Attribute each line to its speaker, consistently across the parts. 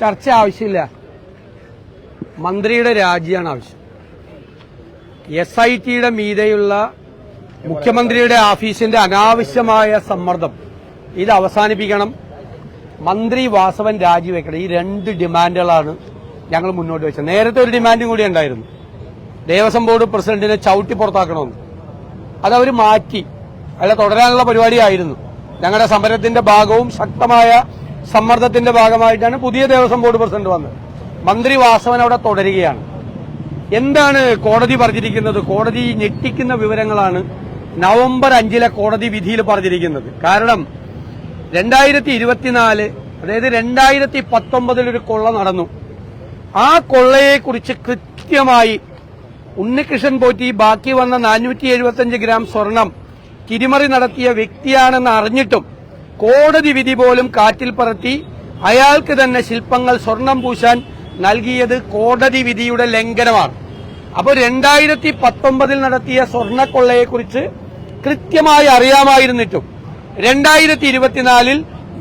Speaker 1: ചർച്ച ആവശ്യമില്ല. മന്ത്രിയുടെ രാജിയാണ് ആവശ്യം. എസ് ഐ ടിയുടെ മീതെയുള്ള മുഖ്യമന്ത്രിയുടെ ഓഫീസിന്റെ അനാവശ്യമായ സമ്മർദ്ദം. ഇത് അവസാനിപ്പിക്കണം. മന്ത്രി വാസവൻ രാജിവെക്കണം. ഈ രണ്ട് ഡിമാൻഡുകളാണ് ഞങ്ങൾ മുന്നോട്ട് വെച്ചത്. നേരത്തെ ഒരു ഡിമാൻഡും കൂടി ഉണ്ടായിരുന്നു. ദേവസ്വം ബോർഡ് പ്രസിഡന്റിനെ ചവിട്ടി പുറത്താക്കണമെന്ന്. അതവർ മാറ്റി. അല്ല തുടരാനുള്ള പരിപാടിയായിരുന്നു. ഞങ്ങളുടെ സമരത്തിന്റെ ഭാഗവും ശക്തമായ സമ്മർദ്ദത്തിന്റെ ഭാഗമായിട്ടാണ് പുതിയ ദേവസ്വം ബോർഡ് പ്രസിഡന്റ് വന്നത്. മന്ത്രി വാസവൻ അവിടെ തുടരുകയാണ്. എന്താണ് കോടതി പറഞ്ഞിരിക്കുന്നത്? കോടതി ഞെട്ടിക്കുന്ന വിവരങ്ങളാണ് നവംബർ അഞ്ചിലെ കോടതി വിധിയിൽ പറഞ്ഞിരിക്കുന്നത്. കാരണം രണ്ടായിരത്തി ഇരുപത്തിനാല് അതായത് രണ്ടായിരത്തി പത്തൊമ്പതിൽ ഒരു കൊള്ള നടന്നു. ആ കൊള്ളയെക്കുറിച്ച് കൃത്യമായി ഉണ്ണികൃഷ്ണൻ പോറ്റി ബാക്കി വന്ന നാനൂറ്റി എഴുപത്തിയഞ്ച് ഗ്രാം സ്വർണം തിരിമറി നടത്തിയ വ്യക്തിയാണെന്ന് അറിഞ്ഞിട്ടും കോടതി വിധി പോലും കാറ്റിൽ പറത്തി അയാൾക്ക് തന്നെ ശില്പങ്ങൾ സ്വർണം പൂശാൻ നൽകിയത് കോടതി വിധിയുടെ ലംഘനമാണ്. അപ്പോൾ രണ്ടായിരത്തി പത്തൊമ്പതിൽ നടത്തിയ സ്വർണക്കൊള്ളയെക്കുറിച്ച് കൃത്യമായി അറിയാമായിരുന്നിട്ടും രണ്ടായിരത്തി ഇരുപത്തിനാലിൽ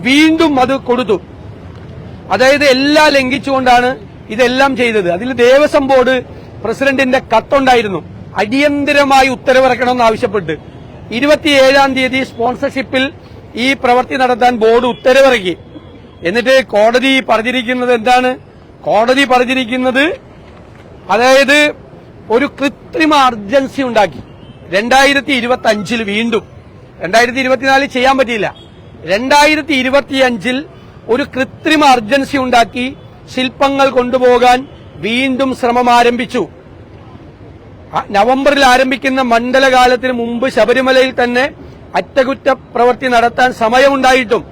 Speaker 1: വീണ്ടും അത് കൊടുത്തു. അതായത് എല്ലാം ലംഘിച്ചുകൊണ്ടാണ് ഇതെല്ലാം ചെയ്തത്. അതിൽ ദേവസ്വം ബോർഡ് പ്രസിഡന്റിന്റെ കത്തുണ്ടായിരുന്നു. അടിയന്തിരമായി ഉത്തരവിറക്കണമെന്ന് ആവശ്യപ്പെട്ട്. ഇരുപത്തിയേഴാം തീയതി സ്പോൺസർഷിപ്പിൽ ഈ പ്രവൃത്തി നടത്താൻ ബോർഡ് ഉത്തരവിറക്കി. എന്നിട്ട് കോടതി പറഞ്ഞിരിക്കുന്നത് എന്താണ്? കോടതി പറഞ്ഞിരിക്കുന്നത് അതായത് ഒരു കൃത്രിമ അർജൻസി ഉണ്ടാക്കി. രണ്ടായിരത്തി ഇരുപത്തി അഞ്ചിൽ വീണ്ടും. രണ്ടായിരത്തി ഇരുപത്തിനാലിൽ ചെയ്യാൻ പറ്റിയില്ല. രണ്ടായിരത്തി ഇരുപത്തിയഞ്ചിൽ ഒരു കൃത്രിമ അർജൻസി ഉണ്ടാക്കി ശില്പങ്ങൾ കൊണ്ടുപോകാൻ വീണ്ടും ശ്രമം ആരംഭിച്ചു. നവംബറിൽ ആരംഭിക്കുന്ന മണ്ഡലകാലത്തിന് മുമ്പ് ശബരിമലയിൽ തന്നെ അറ്റകുറ്റ പ്രവൃത്തി നടത്താൻ സമയമുണ്ടായിട്ടും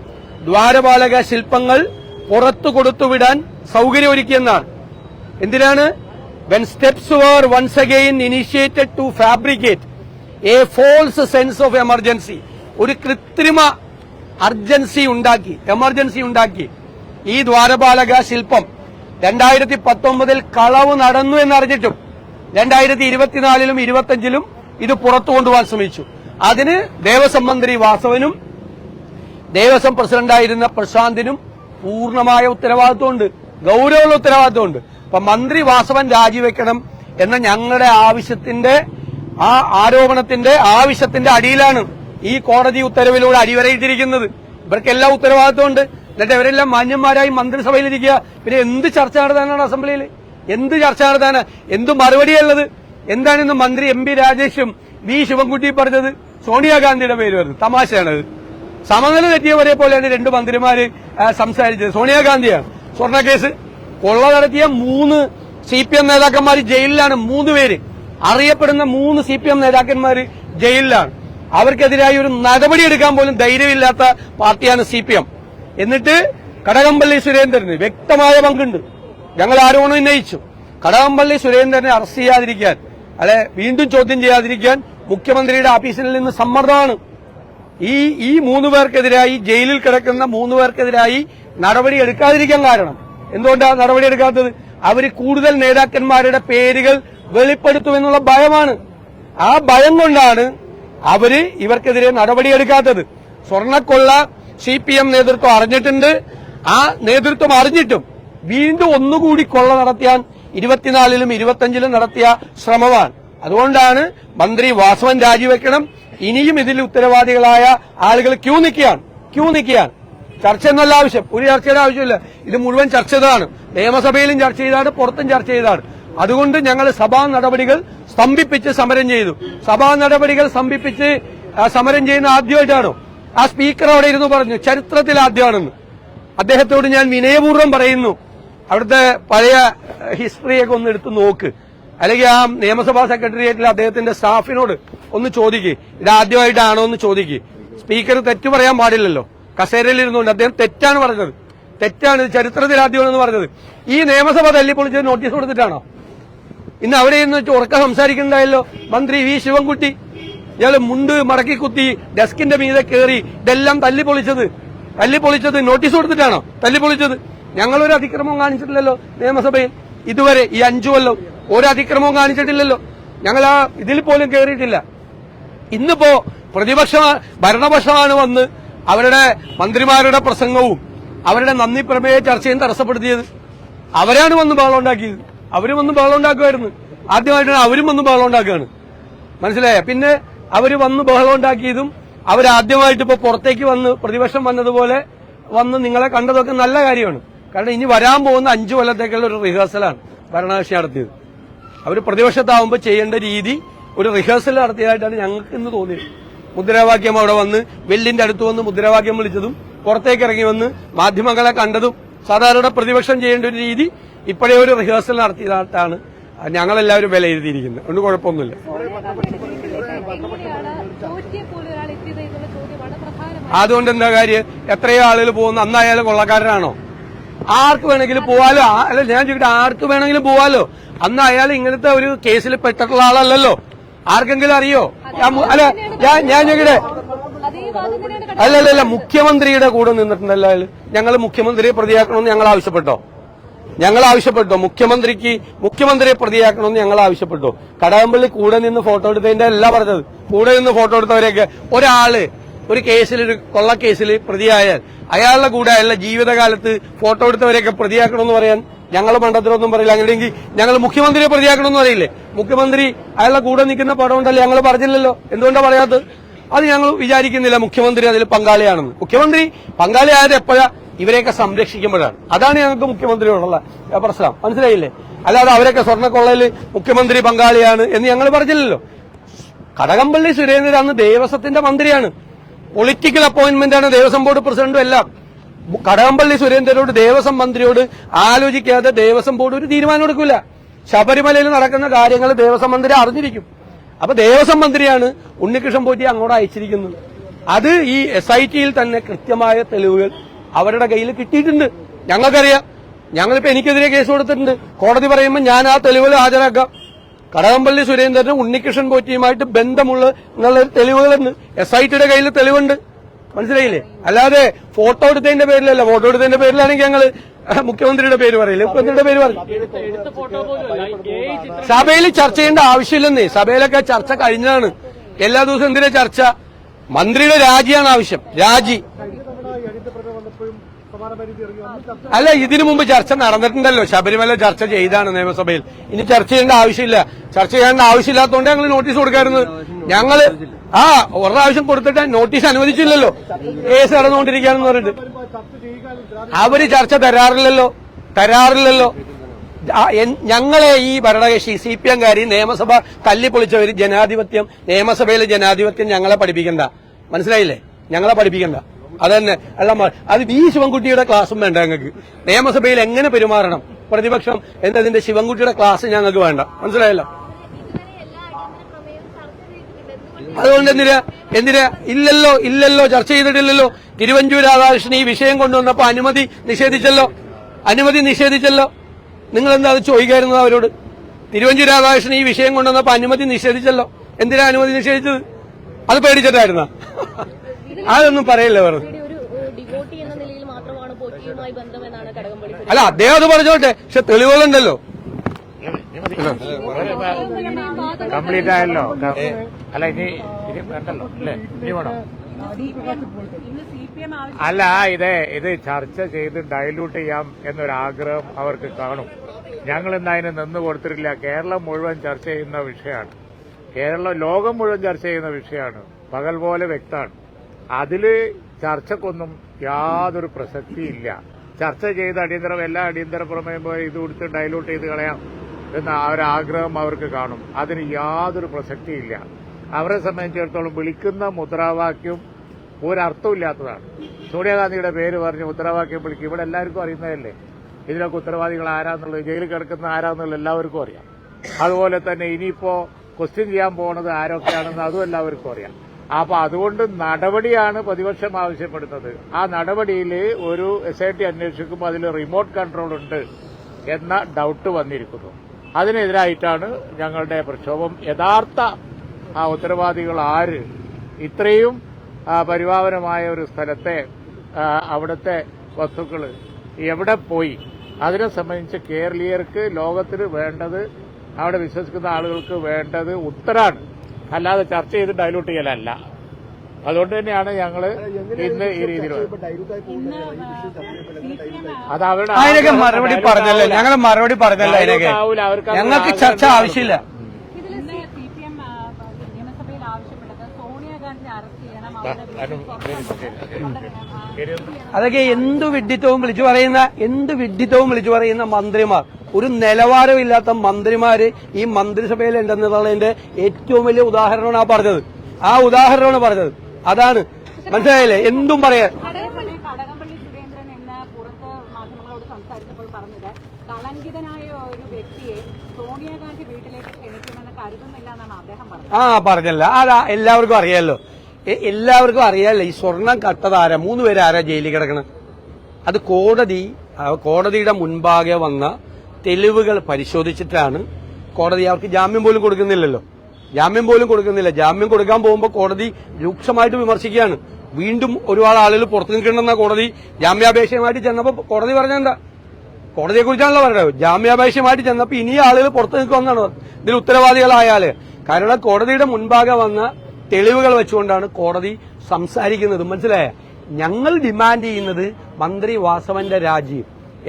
Speaker 1: ദ്വാരപാലക ശില്പങ്ങൾ പുറത്തു കൊടുത്തുവിടാൻ സൗകര്യമൊരുക്കിയെന്നാണ്. എന്തിനാണ്? When steps were once again initiated to fabricate a false sense of emergency ഒരു കൃത്രിമ അർജൻസി ഉണ്ടാക്കി എമർജൻസി ഉണ്ടാക്കി. ഈ ദ്വാരപാലക ശില്പം രണ്ടായിരത്തി പത്തൊമ്പതിൽ കളവ് നടന്നു എന്നറിഞ്ഞിട്ടും രണ്ടായിരത്തി ഇരുപത്തിനാലിലും ഇരുപത്തിയഞ്ചിലും ഇത് പുറത്തു കൊണ്ടുപോകാൻ ശ്രമിച്ചു. അതിന് ദേവസ്വം മന്ത്രി വാസവനും ദേവസ്വം പ്രസിഡന്റായിരുന്ന പ്രശാന്തിനും പൂർണമായ ഉത്തരവാദിത്വമുണ്ട് ഗൗരവമുള്ള ഉത്തരവാദിത്വമുണ്ട്. അപ്പൊ മന്ത്രി വാസവൻ രാജിവെക്കണം എന്ന ഞങ്ങളുടെ ആവശ്യത്തിന്റെ ആ ആരോപണത്തിന്റെ ആവശ്യത്തിന്റെ അടിയിലാണ് ഈ കോടതി ഉത്തരവിലൂടെ അടിവരയിട്ടിരിക്കുന്നത്. ഇവർക്ക് ഇവർക്കെല്ലാം ഉത്തരവാദിത്വമുണ്ട്. എന്നിട്ട് ഇവരെല്ലാം മാന്യന്മാരായി മന്ത്രിസഭയിലിരിക്കുക. പിന്നെ എന്ത് ചർച്ച നടത്താനാണ് അസംബ്ലിയിൽ എന്ത് ചർച്ച നടത്താനാണ് എന്ത് മറുപടിയുള്ളത് എന്താണ് ഇന്ന് മന്ത്രി എം പി രാജേഷും വി ശിവൻകുട്ടി പറഞ്ഞത് സോണിയാഗാന്ധിയുടെ പേര് വരുന്നത് തമാശയാണത്. സമനില തെറ്റിയവരെ പോലെയാണ് രണ്ട് മന്ത്രിമാര് സംസാരിച്ചത്. സോണിയാഗാന്ധിയാണ് സ്വർണക്കേസ് കൊള്ള നടത്തിയ മൂന്ന് സി പി എം നേതാക്കന്മാർ ജയിലിലാണ്. മൂന്ന് പേര്. അറിയപ്പെടുന്ന മൂന്ന് സി പി എം നേതാക്കന്മാർ ജയിലിലാണ്. അവർക്കെതിരായി ഒരു നടപടി എടുക്കാൻ പോലും ധൈര്യമില്ലാത്ത പാർട്ടിയാണ് സി പി എം. എന്നിട്ട് കടകംപള്ളി സുരേന്ദ്രന് വ്യക്തമായ പങ്കുണ്ട്. ഞങ്ങൾ ആരോപണം ഉന്നയിച്ചു. കടകംപള്ളി സുരേന്ദ്രനെ അറസ്റ്റ് ചെയ്യാതിരിക്കാൻ. അല്ലെ വീണ്ടും ചോദ്യം ചെയ്യാതിരിക്കാൻ മുഖ്യമന്ത്രിയുടെ ഓഫീസിൽ നിന്ന് സമ്മർദ്ദമാണ്. ഈ ഈ മൂന്ന് പേർക്കെതിരായി ജയിലിൽ കിടക്കുന്ന മൂന്ന് പേർക്കെതിരായി നടപടി എടുക്കാതിരിക്കാൻ കാരണം. എന്തുകൊണ്ടാണ് നടപടി എടുക്കാത്തത്? അവർ കൂടുതൽ നേതാക്കന്മാരുടെ പേരുകൾ വെളിപ്പെടുത്തുമെന്നുള്ള ഭയമാണ്. ആ ഭയം കൊണ്ടാണ് അവർ ഇവർക്കെതിരെ നടപടിയെടുക്കാത്തത് സ്വർണക്കൊള്ള സി പി എം നേതൃത്വം അറിഞ്ഞിട്ടുണ്ട്. ആ നേതൃത്വം അറിഞ്ഞിട്ടും വീണ്ടും ഒന്നുകൂടി കൊള്ള നടത്തിയാൻ ഇരുപത്തിനാലിലും ഇരുപത്തിയഞ്ചിലും നടത്തിയ ശ്രമമാണ്. അതുകൊണ്ടാണ് മന്ത്രി വാസവൻ രാജിവെക്കണം. ഇനിയും ഇതിൽ ഉത്തരവാദികളായ ആളുകൾ ക്യൂ നിൽക്കുകയാണ്. ക്യൂ നിൽക്കുകയാണ്. ചർച്ച എന്നല്ല ആവശ്യം. ഒരു ചർച്ചയുടെ ആവശ്യമില്ല. ഇത് മുഴുവൻ ചർച്ച ചെയ്തതാണ്. നിയമസഭയിലും ചർച്ച ചെയ്താണ് പുറത്തും ചർച്ച ചെയ്താണ് അതുകൊണ്ട് ഞങ്ങൾ സഭാ നടപടികൾ സ്തംഭിപ്പിച്ച് സമരം ചെയ്തു. സഭാ നടപടികൾ സ്തംഭിപ്പിച്ച് സമരം ചെയ്യുന്ന ആദ്യമായിട്ടാണോ? ആ സ്പീക്കർ അവിടെ ഇരുന്ന് പറഞ്ഞു ചരിത്രത്തിൽ ആദ്യമാണെന്ന്. അദ്ദേഹത്തോട് ഞാൻ വിനയപൂർവം പറയുന്നു. അവിടുത്തെ പഴയ ഹിസ്റ്ററിയൊക്കെ ഒന്ന് എടുത്ത് നോക്ക്. അല്ലെങ്കിൽ ആ നിയമസഭാ സെക്രട്ടേറിയറ്റിൽ അദ്ദേഹത്തിന്റെ സ്റ്റാഫിനോട് ഒന്ന് ചോദിക്ക്. ഇത് ആദ്യമായിട്ടാണോ എന്ന് ചോദിക്ക്. സ്പീക്കർ തെറ്റു പറയാൻ പാടില്ലല്ലോ. കസേരയിൽ ഇരുന്നുകൊണ്ട് അദ്ദേഹം തെറ്റാണ് പറഞ്ഞത്. തെറ്റാണ് ചരിത്രത്തിൽ ആദ്യമാണെന്ന് പറഞ്ഞത്. ഈ നിയമസഭ തല്ലിപ്പൊളിച്ച് നോട്ടീസ് കൊടുത്തിട്ടാണോ? ഇന്ന് അവിടെ ഇന്ന് ഉറക്കം സംസാരിക്കുന്നുണ്ടായല്ലോ. മന്ത്രി വി ശിവൻകുട്ടി. ഇയാൾ മുണ്ട് മടക്കി കുത്തി ഡെസ്കിന്റെ മീതെ കയറി ഇതെല്ലാം തല്ലിപ്പൊളിച്ചത് തല്ലിപ്പൊളിച്ചത് നോട്ടീസ് കൊടുത്തിട്ടാണോ? തല്ലിപ്പൊളിച്ചത് ഞങ്ങളൊരു അതിക്രമവും കാണിച്ചിട്ടില്ലല്ലോ നിയമസഭയിൽ. ഇതുവരെ ഈ അഞ്ചു കൊല്ലം ഒരു അതിക്രമവും കാണിച്ചിട്ടില്ലല്ലോ. ഞങ്ങൾ ആ ഇതിൽ പോലും കയറിയിട്ടില്ല ഇന്നിപ്പോ പ്രതിപക്ഷ ഭരണപക്ഷമാണ് വന്ന് അവരുടെ മന്ത്രിമാരുടെ പ്രസംഗവും അവരുടെ നന്ദി പ്രമേയ ചർച്ചയും തടസ്സപ്പെടുത്തിയത്. അവരാണ് വന്ന് ബഹളം ഉണ്ടാക്കിയത്. അവരും വന്ന് ബഹളം ഉണ്ടാക്കുമായിരുന്നു. ആദ്യമായിട്ടാണ് അവരും വന്ന് ബഹളം ഉണ്ടാക്കുകയാണ്. മനസ്സിലായ? പിന്നെ അവർ വന്ന് ബഹളം ഉണ്ടാക്കിയതും അവരാദ്യമായിട്ട് ഇപ്പോ പുറത്തേക്ക് വന്ന് പ്രതിപക്ഷം വന്നതുപോലെ വന്ന് നിങ്ങളെ കണ്ടതൊക്കെ നല്ല കാര്യമാണ്. കാരണം ഇനി വരാൻ പോകുന്ന അഞ്ചു കൊല്ലത്തേക്കുള്ള ഒരു റിഹേഴ്സലാണ് ഭരണകക്ഷി നടത്തിയത്. അവർ പ്രതിപക്ഷത്താവുമ്പോൾ ചെയ്യേണ്ട രീതി ഒരു റിഹേഴ്സൽ നടത്തിയതായിട്ടാണ് ഞങ്ങൾക്ക് ഇന്ന് തോന്നിയത്. മുദ്രാവാക്യം അവിടെ വന്ന് വെല്ലിന്റെ അടുത്ത് വന്ന് മുദ്രാവാക്യം വിളിച്ചതും പുറത്തേക്ക് ഇറങ്ങി വന്ന് മാധ്യമങ്ങളെ കണ്ടതും സാധാരണ പ്രതിപക്ഷം ചെയ്യേണ്ട ഒരു രീതി ഇപ്പോഴേ ഒരു റിഹേഴ്സൽ നടത്തിയതായിട്ടാണ് ഞങ്ങളെല്ലാവരും വിലയിരുത്തിയിരിക്കുന്നത്. അതുകൊണ്ട് കുഴപ്പമൊന്നുമില്ല. അതുകൊണ്ട് എന്താ കാര്യം? എത്രയോ ആളുകൾ പോകുന്നു അന്നായാലും കൊള്ളക്കാരനാണോ? ആർക്ക് വേണമെങ്കിലും പോവാലോ? അല്ല ഞാൻ ചോദിക്കട്ടെ ആർക്ക് വേണമെങ്കിലും പോവാലോ? അന്ന് അയാൾ ഇങ്ങനത്തെ ഒരു കേസിൽ പെട്ടിട്ടുള്ള ആളല്ലല്ലോ. ആർക്കെങ്കിലും അറിയോ? അല്ല ഞാൻ ഞാൻ ചോദിക്കട്ടെ.
Speaker 2: അല്ലല്ല
Speaker 1: അല്ല മുഖ്യമന്ത്രിയുടെ കൂടെ നിന്നിട്ടുണ്ടല്ലോ അയാൾ. ഞങ്ങൾ മുഖ്യമന്ത്രിയെ പ്രതിയാക്കണമെന്ന് ഞങ്ങൾ ആവശ്യപ്പെട്ടോ? ഞങ്ങൾ ആവശ്യപ്പെട്ടോ? മുഖ്യമന്ത്രിക്ക് മുഖ്യമന്ത്രിയെ പ്രതിയാക്കണമെന്ന് ഞങ്ങൾ ആവശ്യപ്പെട്ടു? കടകംപള്ളി കൂടെ നിന്ന് ഫോട്ടോ എടുത്തതിന്റെ അല്ല പറഞ്ഞത്. കൂടെ നിന്ന് ഫോട്ടോ എടുത്തവരെയൊക്കെ ഒരാൾ ഒരു കേസിൽ ഒരു കൊള്ളക്കേസിൽ പ്രതിയായാൽ അയാളുടെ കൂടെ അയാളുടെ ജീവിതകാലത്ത് ഫോട്ടോ എടുത്തവരെയൊക്കെ പ്രതിയാക്കണമെന്ന് പറയാൻ ഞങ്ങൾ മണ്ഡലത്തിലൊന്നും പറയില്ല. അങ്ങനെയെങ്കിൽ ഞങ്ങൾ മുഖ്യമന്ത്രിയെ പ്രതിയാക്കണമെന്ന് പറയില്ലേ? മുഖ്യമന്ത്രി അയാളുടെ കൂടെ നിൽക്കുന്ന പടം ഉണ്ടല്ലേ ഞങ്ങൾ പറഞ്ഞില്ലല്ലോ. എന്തുകൊണ്ടാണ് പറയാത്തത്? അത് ഞങ്ങൾ വിചാരിക്കുന്നില്ല മുഖ്യമന്ത്രി അതിൽ പങ്കാളിയാണെന്ന്. മുഖ്യമന്ത്രി പങ്കാളിയായത് എപ്പോഴാ? ഇവരെയൊക്കെ സംരക്ഷിക്കുമ്പോഴാണ്. അതാണ് ഞങ്ങൾക്ക് മുഖ്യമന്ത്രിയോടുള്ള പ്രശ്നം. മനസ്സിലായില്ലേ? അല്ലാതെ അവരൊക്കെ സ്വർണക്കൊള്ളയിൽ മുഖ്യമന്ത്രി പങ്കാളിയാണ് എന്ന് ഞങ്ങൾ പറഞ്ഞില്ലല്ലോ. കടകംപള്ളി സുരേന്ദ്രൻ അന്ന് ദേവസ്വത്തിന്റെ മന്ത്രിയാണ്. പൊളിറ്റിക്കൽ അപ്പോയിന്റ്മെന്റ് ആണ് ദേവസ്വം ബോർഡ് പ്രസിഡന്റും എല്ലാം. കടകംപള്ളി സുരേന്ദ്രനോട് ദേവസ്വം മന്ത്രിയോട് ആലോചിക്കാതെ ദേവസ്വം ബോർഡ് ഒരു തീരുമാനം എടുക്കില്ല ശബരിമലയിൽ നടക്കുന്ന കാര്യങ്ങൾ ദേവസ്വം മന്ത്രി അറിഞ്ഞിരിക്കും. അപ്പൊ ദേവസ്വം മന്ത്രിയാണ് ഉണ്ണികൃഷ്ണൻ പോറ്റി അങ്ങോട്ട് അയച്ചിരിക്കുന്നത്. അത് ഈ എസ് ഐ ടിയിൽ തന്നെ കൃത്യമായ തെളിവുകൾ അവരുടെ കയ്യിൽ കിട്ടിയിട്ടുണ്ട്. ഞങ്ങൾക്കറിയാം. ഞങ്ങളിപ്പോ എനിക്കെതിരെ കേസ് കൊടുത്തിട്ടുണ്ട്. കോടതി പറയുമ്പോൾ ഞാൻ ആ തെളിവുകൾ ഹാജരാക്കാം. കടകംപള്ളി സുരേന്ദ്രന് ഉണ്ണികൃഷ്ണൻ പോറ്റിയുമായിട്ട് ബന്ധമുള്ള എന്നുള്ള തെളിവുകളുണ്ട്. എസ് ഐ ടിയുടെ കയ്യിൽ തെളിവുണ്ട്. മനസ്സിലായില്ലേ? അല്ലാതെ ഫോട്ടോ എടുത്തതിന്റെ പേരിലല്ല. ഫോട്ടോ എടുത്തതിന്റെ പേരിലാണെങ്കിൽ ഞങ്ങൾ മുഖ്യമന്ത്രിയുടെ പേര് പറയില്ല? മുഖ്യമന്ത്രിയുടെ പേര് പറയും സഭയിൽ ചർച്ച ചെയ്യേണ്ട ആവശ്യമില്ലെന്നേ. സഭയിലൊക്കെ ചർച്ച കഴിഞ്ഞതാണ്. എല്ലാ ദിവസവും എന്തിനാ ചർച്ച? മന്ത്രിയുടെ രാജിയാണ് ആവശ്യം. രാജി. അല്ല ഇതിനു മുമ്പ് ചർച്ച നടന്നിട്ടുണ്ടല്ലോ. ശബരിമല ചർച്ച ചെയ്താണ് നിയമസഭയിൽ. ഇനി ചർച്ച ചെയ്യേണ്ട ആവശ്യമില്ല. ചർച്ച ചെയ്യേണ്ട ആവശ്യമില്ലാത്തതുകൊണ്ട് ഞങ്ങൾ നോട്ടീസ് കൊടുക്കായിരുന്നു. ഞങ്ങൾ ആ ഒരു പ്രാവശ്യം കൊടുത്തിട്ട് നോട്ടീസ് അനുവദിച്ചില്ലല്ലോ. കേസ് നടന്നുകൊണ്ടിരിക്കുകയാണെന്ന് പറഞ്ഞിട്ട്. അവർ ചർച്ച തരാറില്ലല്ലോ. തരാറില്ലല്ലോ. ഞങ്ങളെ ഈ ഭരണകക്ഷി സി പി എംകാരി നിയമസഭ തല്ലിപ്പൊളിച്ചവര് ജനാധിപത്യം നിയമസഭയിലെ ജനാധിപത്യം ഞങ്ങളെ പഠിപ്പിക്കണ്ട. മനസ്സിലായില്ലേ? ഞങ്ങളെ പഠിപ്പിക്കണ്ട. അതന്നെ. അല്ല അത് വി ശിവൻകുട്ടിയുടെ ക്ലാസ്സും വേണ്ട ഞങ്ങൾക്ക്. നിയമസഭയിൽ എങ്ങനെ പെരുമാറണം? പ്രതിപക്ഷം എന്നതിന്റെ ശിവൻകുട്ടിയുടെ ക്ലാസ് ഞങ്ങൾക്ക് വേണ്ട. മനസ്സിലായല്ലോ? അതുകൊണ്ട് എന്തിനാ? എന്തിനാ? ഇല്ലല്ലോ ഇല്ലല്ലോ ചർച്ച ചെയ്തിട്ടില്ലല്ലോ. തിരുവഞ്ചൂർ രാധാകൃഷ്ണൻ ഈ വിഷയം കൊണ്ടുവന്നപ്പോ അനുമതി നിഷേധിച്ചല്ലോ. അനുമതി നിഷേധിച്ചല്ലോ. നിങ്ങൾ എന്താ അത് ചോദിക്കായിരുന്നത് അവരോട്? തിരുവഞ്ചൂർ രാധാകൃഷ്ണൻ ഈ വിഷയം കൊണ്ടുവന്നപ്പോ അനുമതി നിഷേധിച്ചല്ലോ. എന്തിനാ അനുമതി നിഷേധിച്ചത്? അത് പേടിച്ചിട്ടായിരുന്ന? അതൊന്നും പറയില്ല വെറുതെ.
Speaker 2: ഒരു ഡിവോട്ടി എന്ന നിലയിൽ മാത്രമാണ് പോറ്റിയുമായി ബന്ധമെന്നാണ് കടകംപള്ളി
Speaker 1: അല്ല അദ്ദേഹം അത് പറഞ്ഞോട്ടെ പക്ഷെ തെളിവുകളുണ്ടല്ലോ.
Speaker 3: കംപ്ലീറ്റ് ആയല്ലോ. അല്ല ഇനി ഇനി വേണ്ടല്ലോ അല്ലേ? ഇനി വേണോ? അല്ല ഇത് ഇത് ചർച്ച ചെയ്ത് ഡയലൂട്ട് ചെയ്യാം എന്നൊരാഗ്രഹം അവർക്ക് കാണും. ഞങ്ങൾ ഇന്ന് അതിന് നിന്ന് കൊടുത്തിട്ടില്ല. കേരളം മുഴുവൻ ചർച്ച ചെയ്യുന്ന വിഷയമാണ്. കേരളം ലോകം മുഴുവൻ ചർച്ച ചെയ്യുന്ന വിഷയമാണ്. പകൽ പോലെ വ്യക്തമാണ്. അതിൽ ചർച്ചക്കൊന്നും യാതൊരു പ്രസക്തിയില്ല. ചർച്ച ചെയ്ത് അടിയന്തരം എല്ലാ അടിയന്തര പ്രമേയം പോലെ ഇത് കൊടുത്ത് ഡൈലൂട്ട് ചെയ്ത് കളയാം എന്ന ആ ഒരു ആഗ്രഹം അവർക്ക് കാണും. അതിന് യാതൊരു പ്രസക്തിയില്ല. അവരെ സംബന്ധിച്ചിടത്തോളം വിളിക്കുന്ന മുദ്രാവാക്യം ഒരർത്ഥമില്ലാത്തതാണ്. സോണിയാഗാന്ധിയുടെ പേര് പറഞ്ഞ് മുദ്രാവാക്യം വിളിക്കും. ഇവിടെ എല്ലാവർക്കും അറിയുന്നതല്ലേ? ഇതിനൊക്കെ ഉത്തരവാദികൾ ആരാന്നുള്ളത്? ജയിലിൽ കിടക്കുന്ന ആരാന്നുള്ളത് എല്ലാവർക്കും അറിയാം. അതുപോലെ തന്നെ ഇനിയിപ്പോ ക്വസ്റ്റ്യൻ ചെയ്യാൻ പോകുന്നത് ആരൊക്കെയാണെന്ന് അതും എല്ലാവർക്കും അറിയാം. അപ്പൊ അതുകൊണ്ട് നടപടിയാണ് പ്രതിപക്ഷം ആവശ്യപ്പെടുന്നത്. ആ നടപടിയിൽ ഒരു എസ് ഐ ടി അന്വേഷിക്കുമ്പോൾ അതിൽ റിമോട്ട് കൺട്രോൾ ഉണ്ട് എന്ന ഡൗട്ട് വന്നിരിക്കുന്നു. അതിനെതിരായിട്ടാണ് ഞങ്ങളുടെ പ്രക്ഷോഭം. യഥാർത്ഥ ആ ഉത്തരവാദികൾ ആര്? ഇത്രയും പരിഭാവനമായ ഒരു സ്ഥലത്തെ അവിടുത്തെ വസ്തുക്കൾ എവിടെ പോയി? അതിനെ സംബന്ധിച്ച് കേരളീയർക്ക് ലോകത്തിന് വേണ്ടത് അവിടെ വിശ്വസിക്കുന്ന ആളുകൾക്ക് വേണ്ടത് ഉത്തരാണ്. അല്ലാതെ ചർച്ച ചെയ്ത് ഡൈലൂട്ട് ചെയ്യലല്ല. അതുകൊണ്ട് തന്നെയാണ് ഞങ്ങൾ ഇന്ന് ഈ രീതിയിൽ അത് അവരുടെ
Speaker 1: അതിനൊക്കെ മറുപടി പറഞ്ഞല്ലോ?
Speaker 3: പറഞ്ഞല്ലേ
Speaker 1: ഞങ്ങൾ മറുപടി പറഞ്ഞല്ലേ അതിനൊക്കെ?
Speaker 3: ആവൂല. അവർക്ക്
Speaker 1: ഞങ്ങൾക്ക് ചർച്ച ആവശ്യമില്ല
Speaker 4: ഇതിൽ സി പി എം നിയമസഭയിൽ ആവശ്യപ്പെട്ടത് സോണിയാഗാന്ധിയെ അറസ്റ്റ് ചെയ്യണം അവരുടെ
Speaker 3: അനു- ശരി, ശരി.
Speaker 1: അതൊക്കെ എന്ത് വിഡ്ഢിത്തവും വിളിച്ചു പറയുന്ന എന്ത് വിഡ്ഢിത്തവും വിളിച്ചു പറയുന്ന മന്ത്രിമാർ. ഒരു നിലവാരമില്ലാത്ത മന്ത്രിമാര് ഈ മന്ത്രിസഭയിൽ ഉണ്ടെന്നുള്ളതിന്റെ ഏറ്റവും വലിയ ഉദാഹരണമാണ് ആ പറഞ്ഞത്. ആ ഉദാഹരണമാണ് പറഞ്ഞത്. അതാണ്. മനസ്സിലായില്ലേ? എന്തും പറയാൻ.
Speaker 4: സംസാരിച്ചപ്പോൾ പറഞ്ഞത് കളങ്കിതനായ ഒരു വ്യക്തിയെ സോണിയാഗാന്ധി വീട്ടിലേക്ക് ക്ഷണിക്കുമെന്ന് കരുതുന്നില്ല എന്നാണ് അദ്ദേഹം പറഞ്ഞത്.
Speaker 1: ആ പറഞ്ഞല്ല. അതാ എല്ലാവർക്കും അറിയാലോ. എല്ലാവർക്കും അറിയാല്ല ഈ സ്വർണം കട്ടത് ആരാ? മൂന്ന് പേര് ആരാ ജയിലിൽ കിടക്കണം? അത് കോടതി കോടതിയുടെ മുൻപാകെ വന്ന തെളിവുകൾ പരിശോധിച്ചിട്ടാണ് കോടതി അവർക്ക് ജാമ്യം പോലും കൊടുക്കുന്നില്ലല്ലോ. ജാമ്യം പോലും കൊടുക്കുന്നില്ല. ജാമ്യം കൊടുക്കാൻ പോകുമ്പോൾ കോടതി രൂക്ഷമായിട്ട് വിമർശിക്കുകയാണ്. വീണ്ടും ഒരുപാട് ആളുകൾ പുറത്തു നിൽക്കണമെന്ന കോടതി ജാമ്യാപേക്ഷയുമായിട്ട് ചെന്നപ്പോൾ കോടതി പറഞ്ഞെന്താ കോടതിയെ കുറിച്ചാണല്ലോ പറയുന്നത് ജാമ്യാപേക്ഷയുമായിട്ട് ചെന്നപ്പോൾ ഇനി ആളുകൾ പുറത്തു നിൽക്കുമെന്നാണ്. ഇതിൽ ഉത്തരവാദികളായാൽ. കാരണം കോടതിയുടെ മുൻപാകെ വന്ന തെളിവുകൾ വെച്ചുകൊണ്ടാണ് കോടതി സംസാരിക്കുന്നത്. മനസ്സിലായ? ഞങ്ങൾ ഡിമാൻഡ് ചെയ്യുന്നത് മന്ത്രി വാസവന്റെ രാജി.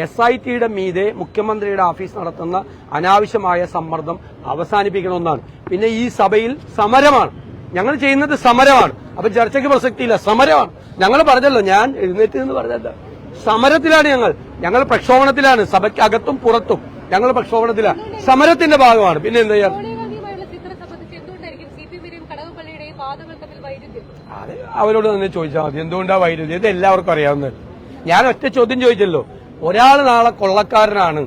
Speaker 1: എസ് ഐ ടിയുടെ മീതെ മുഖ്യമന്ത്രിയുടെ ഓഫീസ് നടത്തുന്ന അനാവശ്യമായ സമ്മർദ്ദം അവസാനിപ്പിക്കണമെന്നാണ്. പിന്നെ ഈ സഭയിൽ സമരമാണ്. ഞങ്ങൾ ചെയ്യുന്നത് സമരമാണ്. അപ്പൊ ചർച്ചയ്ക്ക് പ്രസക്തിയില്ല. സമരമാണ്. ഞങ്ങൾ പറഞ്ഞല്ലോ ഞാൻ എഴുന്നേറ്റ് എന്ന് പറഞ്ഞല്ല സമരത്തിലാണ് ഞങ്ങൾ. ഞങ്ങൾ പ്രക്ഷോഭണത്തിലാണ്. സഭയ്ക്കകത്തും പുറത്തും ഞങ്ങൾ പ്രക്ഷോഭണത്തിലാണ്. സമരത്തിന്റെ ഭാഗമാണ്. പിന്നെ എന്താ ചെയ്യാം
Speaker 2: സോണിയാഗാന്ധിയുമായുള്ള ചിത്രം സംബന്ധിച്ച് എന്തുകൊണ്ടായിരിക്കും സി പി എമ്മിന്റെയും കടകംപള്ളിയുടെയും വാദങ്ങൾ തമ്മിൽ വൈരുദ്ധ്യം
Speaker 1: അത് അവരോട് തന്നെ ചോദിച്ചാൽ മതി. എന്തുകൊണ്ടാ വൈരുദ്ധ്യം ഇത് എല്ലാവർക്കും അറിയാവുന്നത്. ഞാൻ ഒറ്റ ചോദ്യം ചോദിച്ചല്ലോ. ഒരാൾ നാളെ കൊള്ളക്കാരനാണ്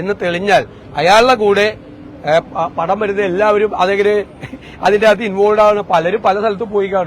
Speaker 1: എന്ന് തെളിഞ്ഞാൽ അയാളുടെ കൂടെ പടം വരുന്ന എല്ലാവരും അതെങ്ങനെ അതിന്റെ അകത്ത് ഇൻവോൾവ് ആവുന്ന പലരും പല സ്ഥലത്തും പോയി കാണും.